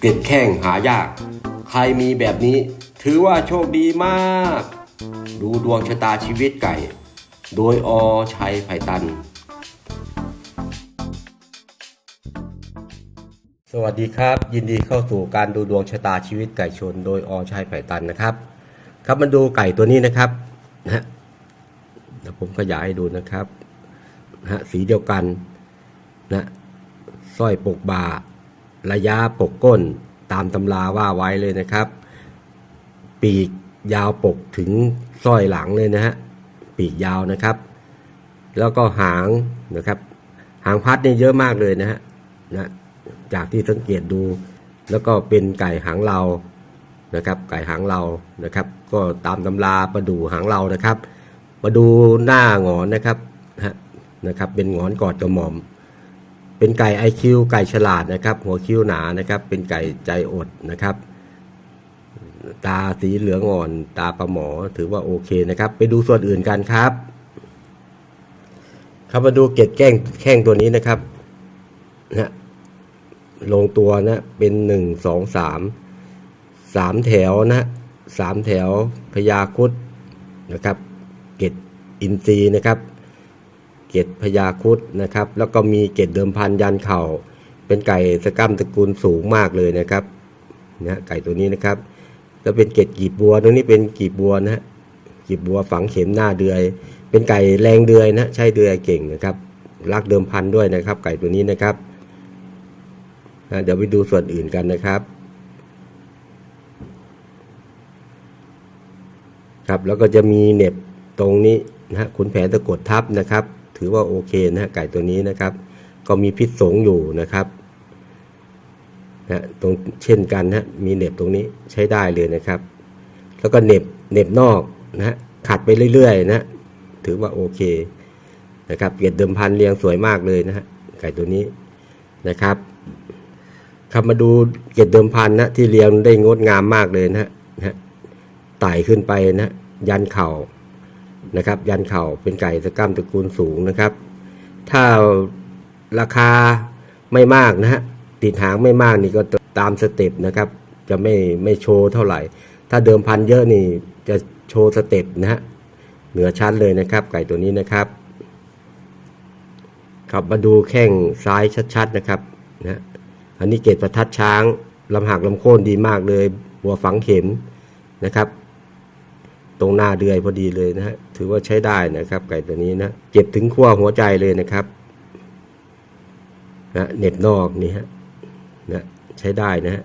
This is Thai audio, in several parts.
เกล็ดแข้งหายาก ใครมีแบบนี้ ถือว่าโชคดีมาก ดูดวงชะตาชีวิตไก่ โดยอชัยไผ่ตัน สวัสดีครับ ยินดีเข้าสู่การดูดวงชะตาชีวิตไก่ชน โดยอชัยไผ่ตันนะครับ ครับมาดูไก่ตัวนี้นะครับนะฮะผมขยายให้ดูนะครับนะฮะสีเดียวกันนะสร้อยปกบา ระยะปกก้นตามตำราว่าไว้เลยนะครับ ปีกยาวปกถึงสร้อยหลังเลยนะฮะปีกยาวนะครับ แล้วก็หางนะครับ หางพัดเนี่ยเยอะมากเลยนะฮะนะจากที่สังเกตดู แล้วก็เป็นไก่หางเรานะครับ ไก่หางเรานะครับ ก็ตามตำราประดูหางเรานะครับ มาดูหน้าหงอนนะครับนะครับ เป็นหงอนกอดกระหม่อม เป็นไก่ไอคิวไก่ฉลาดนะครับ หัวคิ้วหนานะครับ เป็นไก่ใจอดนะครับ ตาสีเหลืองอ่อน ตาปลาหมอถือว่าโอเคนะครับ ไปดูส่วนอื่นกันครับครับมาดูเกล็ดแก้งแข้งตัวนี้นะครับนะลงตัวนะเป็นหนึ่งสองสามสามแถวนะสามแถวพญาคุดนะครับ เกล็ดอินทรีย์นะครับ เกล็ดพญาคุดนะครับ แล้วก็มีเกล็ดเดิมพันยันเข่า เป็นไก่สกัมตระกูลสูงมากเลยนะครับนะไก่ตัวนี้นะครับ แล้วเป็นเกล็ดกีบบัวตรงนี้เป็นกีบบัวนะฮะกีบบัวฝังเข็มหน้าเดือย เป็นไก่แรงเดือยนะใช่เดือยเก่งนะครับ รักเดิมพันด้วยนะครับ ไก่ตัวนี้นะครับนะเดี๋ยวไปดูส่วนอื่นกันนะครับครับแล้วก็จะมีเน็บตรงนี้นะฮะขุนแผนตะกดทับนะครับ ถือว่าโอเคนะฮะไก่ตัวนี้นะครับ ก็มีพิษสงอยู่นะครับนะตรงเช่นกันนะมีเน็บตรงนี้ใช้ได้เลยนะครับ แล้วก็เน็บเน็บนอกนะขัดไปเรื่อยๆนะถือว่าโอเคนะครับเกียรติเดิมพันเรียงสวยมากเลยนะฮะไก่ตัวนี้นะครับครับมาดูเกียรติเดิมพันนะที่เรียงได้งดงามมากเลยนะฮะนะฮะไต่ขึ้นไปนะยันเข่า นะครับยันเข่าเป็นไก่ตะกร้ามตระกูลสูงนะครับ ถ้าราคาไม่มากนะฮะติดหางไม่มากนี่ก็ตามสเต็ปนะครับ จะไม่ไม่โชว์เท่าไหร่ ถ้าเดิมพันเยอะนี่จะโชว์สเต็ปนะฮะเหนือชั้นเลยนะครับ ไก่ตัวนี้นะครับครับมาดูแข้งซ้ายชัดๆนะครับนะฮะอันนี้เกตประทัดช้างลำหักลำโค่นดีมากเลย หัวฝังเข็มนะครับ ตรงหน้าเดือยพอดีเลยนะฮะถือว่าใช้ได้นะครับ ไก่ตัวนี้นะเจ็บถึงขั้วหัวใจเลยนะครับนะเน็บนอกนี่ฮะนะใช้ได้นะฮะ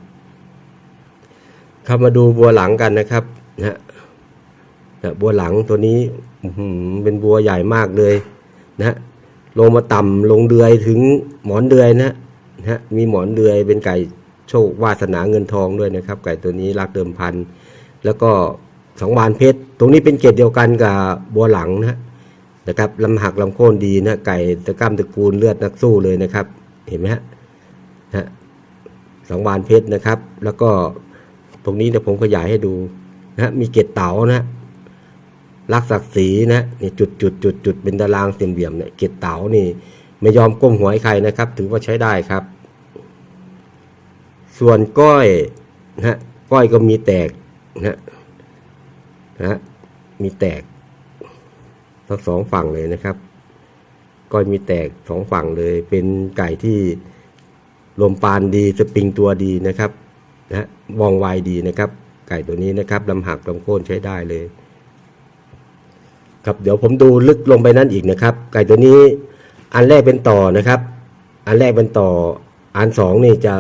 เข้ามาดูบัวหลังกันนะครับนะนะบัวหลังตัวนี้อื้อหือเป็นบัวใหญ่มากเลยนะฮะลงมาต่ำลงเดือยถึงหมอนเดือยนะฮะนะมีหมอนเดือยเป็นไก่โชควาสนาเงินทองด้วยนะครับ ไก่ตัวนี้รักเดิมพันแล้วก็ สองบานเพชร ตรงนี้เป็นเกตเดียวกันกับบัวหลังนะนะครับลำหักลำโค่นดีนะไก่ตะกร้ามตะกูลเลือดนักสู้เลยนะครับ เห็นไหมฮะนะสองบานเพชรนะครับ แล้วก็ตรงนี้เดี๋ยวผมขยายให้ดูนะมีเกตเต๋านะรักศักดิ์ศรีนะนี่จุดจุดจุดจุดเป็นตารางเสี่เหลี่ยมเนี่ยเกตเต๋านี่ ไม่ยอมก้มหัวให้ใครนะครับ ถือว่าใช้ได้ครับ ส่วนก้อยนะก้อยก็มีแตกนะ นะฮะมีแตกทั้งสองฝั่งเลยนะครับก้อยมีแตกสองฝั่งเลย เป็นไก่ที่ลมปานดีสปริงตัวดีนะครับนะฮะวองไวดีนะครับ ไก่ตัวนี้นะครับลำหักลำโค่นใช้ได้เลย ครับเดี๋ยวผมดูลึกลงไปนั้นอีกนะครับ ไก่ตัวนี้อันแรกเป็นต่อนะครับ อันแรกเป็นต่ออันสองนี่จะ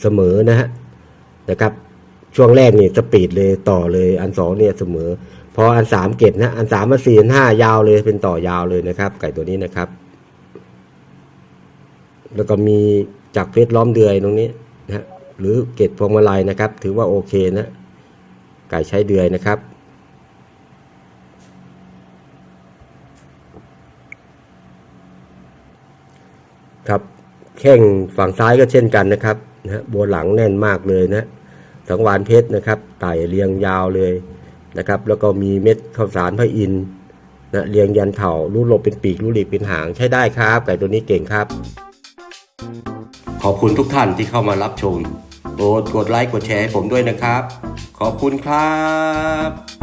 เสมอนะฮะนะครับ ช่วงแรกนี่สปีดเลยต่อเลยอันสองเนี่ยเสมอ พออันสามเก็บนะ อันสามมาสี่อันห้ายาวเลยเป็นต่อยาวเลยนะครับ ไก่ตัวนี้นะครับ แล้วก็มีจากเพชรล้อมเดือยตรงนี้นะฮะหรือเกตพวงมาลัยนะครับ ถือว่าโอเคนะ ไก่ใช้เดือยนะครับครับแข้งฝั่งซ้ายก็เช่นกันนะครับนะฮะบัวหลังแน่นมากเลยนะ สังวานเพชรนะครับไต่เรียงยาวเลยนะครับ แล้วก็มีเม็ดข้าวสารพระอินทร์นะเรียงยันเถารูดลบเป็นปีกรูดหลีกเป็นหางใช้ได้ครับไก่ตัวนี้เก่งครับ ขอบคุณทุกท่านที่เข้ามารับชมโปรดกดไลค์กดแชร์ให้ผมด้วยนะครับ ขอบคุณครับ